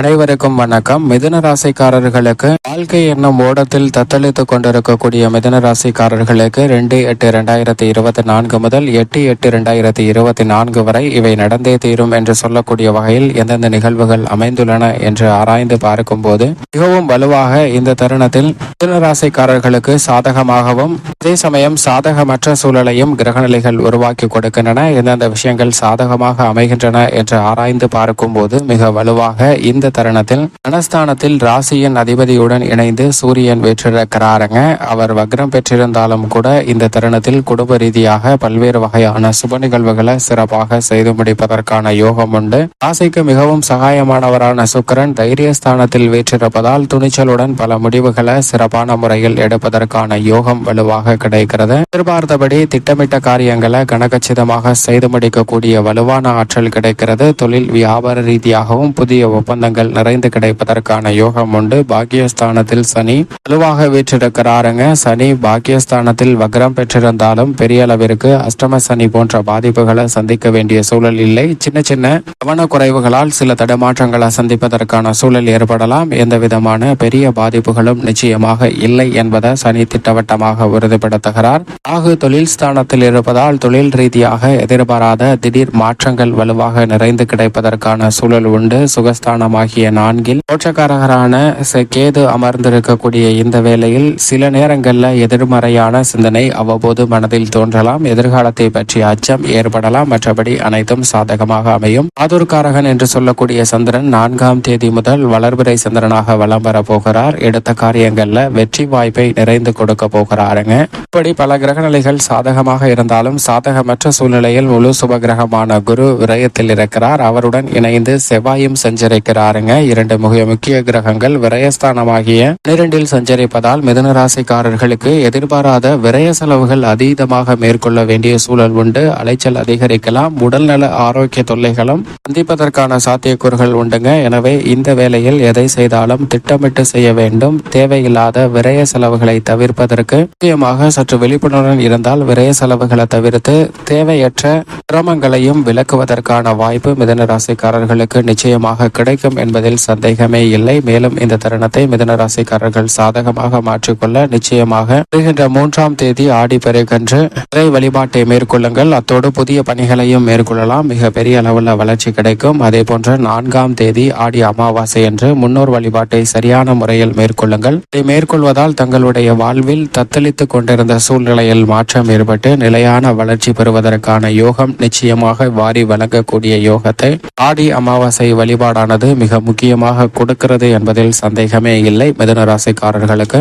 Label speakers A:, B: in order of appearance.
A: அனைவருக்கும் வணக்கம். மிதுன ராசிக்காரர்களுக்கு வாழ்க்கை என்னும் ஓடத்தில் தத்தளித்துக் கொண்டிருக்கக்கூடிய மிதுன ராசிக்காரர்களுக்கு ரெண்டு எட்டு இரண்டாயிரத்தி இருபத்தி நான்கு முதல் எட்டு எட்டு இரண்டாயிரத்தி இருபத்தி நான்கு வரை இவை நடந்தே தீரும் என்று சொல்லக்கூடிய வகையில் எந்தெந்த நிகழ்வுகள் அமைந்துள்ளன என்று ஆராய்ந்து பார்க்கும்போது மிகவும் வலுவாக இந்த தருணத்தில் மிதுன ராசிக்காரர்களுக்கு சாதகமாகவும் அதே சமயம் சாதகமற்ற சூழலையும் கிரகநிலைகள் உருவாக்கி கொடுக்கின்றன. எந்தெந்த விஷயங்கள் சாதகமாக அமைகின்றன என்று ஆராய்ந்து பார்க்கும்போது மிக வலுவாக இந்த தருணத்தில் தனஸ்தானத்தில் ராசியின் அதிபதியுடன் இணைந்து சூரியன் வெற்றிருக்கிறாருங்க. அவர் வக்ரம் பெற்றிருந்தாலும் கூட இந்த தருணத்தில் குடும்ப ரீதியாக பல்வேறு வகையான சுப நிகழ்வுகளை சிறப்பாக செய்து முடிப்பதற்கான யோகம் உண்டு. ராசிக்கு மிகவும் சகாயமானவரான சுக்கிரன் தைரியஸ்தானத்தில் வேற்றிருப்பதால் துணிச்சலுடன் பல முடிவுகளை சிறப்பான முறையில் எடுப்பதற்கான யோகம் வலுவாக கிடைக்கிறது. எதிர்பார்த்தபடி திட்டமிட்ட காரியங்களை கனகச்சிதமாக செய்து முடிக்கக்கூடிய வலுவான ஆற்றல் கிடைக்கிறது. தொழில் வியாபார ரீதியாகவும் புதிய ஒப்பந்தங்கள் நிறைந்து கிடைப்பதற்கான யோகம் உண்டு. பாக்கியஸ்தானத்தில் சனி வலுவாக வீற்றிருக்கிறாருங்க. சனி பாக்கியஸ்தானத்தில் வக்ரம் பெற்றிருந்தாலும் பெரிய அளவிற்கு அஷ்டம சனி போன்ற பாதிப்புகளை சந்திக்க வேண்டிய சூழல் இல்லை. சின்ன சின்ன கவனக்குறைவுகளால் சில தடுமாற்றங்களை சந்திப்பதற்கான சூழல் ஏற்படலாம். எந்த விதமான பெரிய பாதிப்புகளும் நிச்சயமாக இல்லை என்பதை சனி திட்டவட்டமாக உறுதிப்படுத்துகிறார். ராகு தொழில் ஸ்தானத்தில் இருப்பதால் தொழில் ரீதியாக எதிர்பாராத திடீர் மாற்றங்கள் வலுவாக நிறைந்து கிடைப்பதற்கான சூழல் உண்டு. சுகஸ்தானமாக ஆகிய நான்கில் தோற்றக்காரகரான ச- கேது அமர்ந்திருக்கக்கூடிய இந்த வேளையில் சில நேரங்களில் எதிர்மறையான சிந்தனை அவ்வப்போது மனதில் தோன்றலாம். எதிர்காலத்தை பற்றிய அச்சம் ஏற்படலாம். மற்றபடி அனைத்தும் சாதகமாக அமையும். ஆதூர்காரகன் என்று சொல்லக்கூடிய சந்திரன் நான்காம் தேதி முதல் வளர்பிறை சந்திரனாக வலம் வர போகிறார். எடுத்த காரியங்கள்ல வெற்றி வாய்ப்பை நிறைந்து கொடுக்க போகிறாருங்க. இப்படி பல கிரகநிலைகள் சாதகமாக இருந்தாலும் சாதகமற்ற சூழ்நிலையில் முழு சுபகிரகமான குரு விரயத்தில் இருக்கிறார். அவருடன் இணைந்து செவ்வாயும் பாருங்க. இரண்டு மிக முக்கிய கிரகங்கள் விரயஸ்தானமாகிய பனிரெண்டில் சஞ்சரிப்பதால் மிதன ராசிக்காரர்களுக்கு எதிர்பாராத விரய செலவுகள் அதீதமாக மேற்கொள்ள வேண்டிய சூழல் உண்டு. அலைச்சல் அதிகரிக்கலாம். உடல்நல ஆரோக்கிய தொல்லைகளும் சந்திப்பதற்கான சாத்தியக்கூறுகள் உண்டுங்க. எனவே இந்த வேளையில் எதை செய்தாலும் திட்டமிட்டு செய்ய வேண்டும். தேவையில்லாத விரய செலவுகளை தவிர்ப்பதற்கு முக்கியமாக சற்று விழிப்புணர்வுடன் இருந்தால் விரய செலவுகளை தவிர்த்து தேவையற்ற சிரமங்களையும் விலக்குவதற்கான வாய்ப்பு மிதன ராசிக்காரர்களுக்கு நிச்சயமாக கிடைக்கும். என்பதில் சந்தேகமே இல்லை. மேலும் இந்த தருணத்தை மிதன ராசிக்காரர்கள் சாதகமாக மாற்றிக்கொள்ள நிச்சயமாக வருகின்ற மூன்றாம் தேதி ஆடி பெருகன்று இறை வழிபாட்டை மேற்கொள்ளுங்கள். அத்தோடு புதிய பணிகளையும் மேற்கொள்ளலாம். மிக பெரிய அளவில் வளர்ச்சி கிடைக்கும். அதே போன்ற நான்காம் தேதி ஆடி அமாவாசை என்று முன்னோர் வழிபாட்டை சரியான முறையில் மேற்கொள்ளுங்கள். இதை மேற்கொள்வதால் தங்களுடைய வாழ்வில் தத்தளித்துக் கொண்டிருந்த சூழ்நிலையில் மாற்றம் ஏற்பட்டு நிலையான வளர்ச்சி பெறுவதற்கான யோகம் நிச்சயமாக வாரி வழங்கக்கூடிய யோகத்தை ஆடி அமாவாசை வழிபாடானது மிக முக்கியமாக கொடுக்கிறது என்பதில் சந்தேகமே இல்லை. மிதுன ராசிக்காரர்களுக்கு